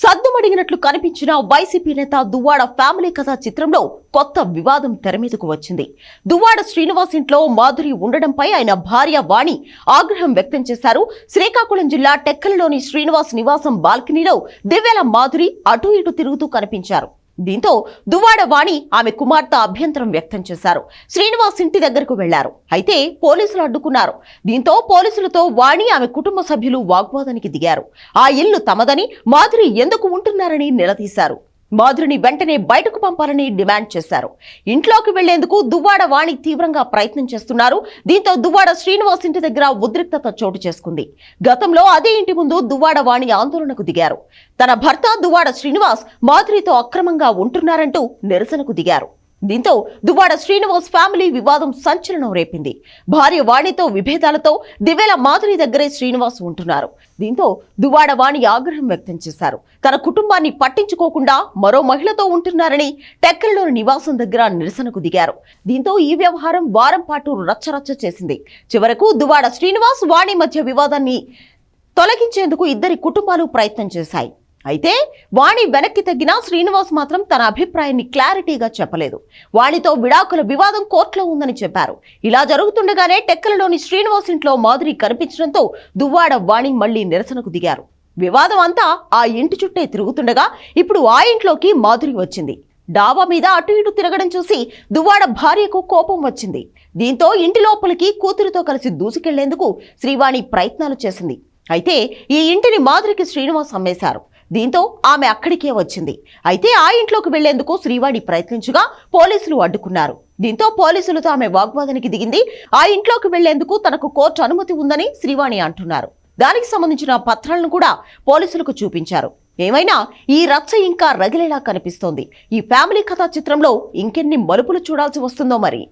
సద్దుమడిగినట్లు కనిపించిన వైసీపీ నేత దువ్వాడ ఫ్యామిలీ కథ చిత్రంలో కొత్త వివాదం తెరమీదకు వచ్చింది. దువ్వాడ శ్రీనివాస్ ఇంట్లో మాధురి ఉండడంపై ఆయన భార్య వాణి ఆగ్రహం వ్యక్తం చేశారు. శ్రీకాకుళం జిల్లా టెక్కలలోని శ్రీనివాస్ నివాసం బాల్కనీలో దివ్యల మాధురి అటు ఇటు తిరుగుతూ కనిపించారు. దీంతో దువ్వాడ వాణి ఆమె కుమార్తె అభ్యంతరం వ్యక్తం చేశారు. శ్రీనివాస్ ఇంటి దగ్గరకు వెళ్ళారు. అయితే పోలీసులు అడ్డుకున్నారు. దీంతో పోలీసులతో వాణి ఆమె కుటుంబ సభ్యులు వాగ్వాదానికి దిగారు. ఆ ఇల్లు తమదని మాధురి ఎందుకు ఉంటున్నారని నిలదీశారు. మాధురిని వెంటనే బయటకు పంపాలని డిమాండ్ చేశారు. ఇంట్లోకి వెళ్ళేందుకు దువ్వాడ వాణి తీవ్రంగా ప్రయత్నం చేస్తున్నారు. దీంతో దువ్వాడ శ్రీనివాస్ ఇంటి దగ్గర ఉద్రిక్తత చోటు చేసుకుంది. గతంలో అదే ఇంటి ముందు దువ్వాడ వాణి ఆందోళనకు దిగారు. తన భర్త దువ్వాడ శ్రీనివాస్ మాధురితో అక్రమంగా ఉంటున్నారంటూ నిరసనకు దిగారు. దీంతో దువ్వాడ శ్రీనివాస్ ఫ్యామిలీ వివాదం సంచలనం రేపింది. భార్య వాణితో విభేదాలతో దివేల మాధురి దగ్గరే శ్రీనివాస్ ఉంటున్నారు. దీంతో దువ్వాడ వాణి ఆగ్రహం వ్యక్తం చేశారు. తన కుటుంబాన్ని పట్టించుకోకుండా మరో మహిళతో ఉంటున్నారని టెక్కలలోని నివాసం దగ్గర నిరసనకు దిగారు. దీంతో ఈ వ్యవహారం వారం పాటు రచ్చరచ్చ చేసింది. చివరకు దువ్వాడ శ్రీనివాస్ వాణి మధ్య వివాదాన్ని తొలగించేందుకు ఇద్దరి కుటుంబాలు ప్రయత్నం చేశాయి. అయితే వాణి వెనక్కి తగ్గినా శ్రీనివాస్ మాత్రం తన అభిప్రాయాన్ని క్లారిటీగా చెప్పలేదు. వాణితో విడాకుల వివాదం కోర్టులో ఉందని చెప్పారు. ఇలా జరుగుతుండగానే టెక్కలలోని శ్రీనివాస్ ఇంట్లో మాధురి కనిపించడంతో దువ్వాడ వాణి మళ్ళీ నిరసనకు దిగారు. వివాదం అంతా ఆ ఇంటి చుట్టే తిరుగుతుండగా ఇప్పుడు ఆ ఇంట్లోకి మాధురి వచ్చింది. డాబా మీద అటు ఇటు తిరగడం చూసి దువ్వాడ భార్యకు కోపం వచ్చింది. దీంతో ఇంటి లోపలికి కూతురితో కలిసి దూసుకెళ్ళేందుకు శ్రీవాణి ప్రయత్నాలు చేసింది. అయితే ఈ ఇంటిని మాధురికి శ్రీనివాస్ అమ్మేశారు. దీంతో ఆమె అక్కడికే వచ్చింది. అయితే ఆ ఇంట్లోకి వెళ్ళేందుకు శ్రీవాణి ప్రయత్నించగా పోలీసులు అడ్డుకున్నారు. దీంతో పోలీసులతో ఆమె వాగ్వాదానికి దిగింది. ఆ ఇంట్లోకి వెళ్ళేందుకు తనకు కోర్టు అనుమతి ఉందని శ్రీవాణి అంటున్నారు. దానికి సంబంధించిన పత్రాలను కూడా పోలీసులకు చూపించారు. ఏమైనా ఈ రచ్చ ఇంకా రగిలేలా కనిపిస్తోంది. ఈ ఫ్యామిలీ కథా చిత్రంలో ఇంకెన్ని మలుపులు చూడాల్సి వస్తుందో మరి.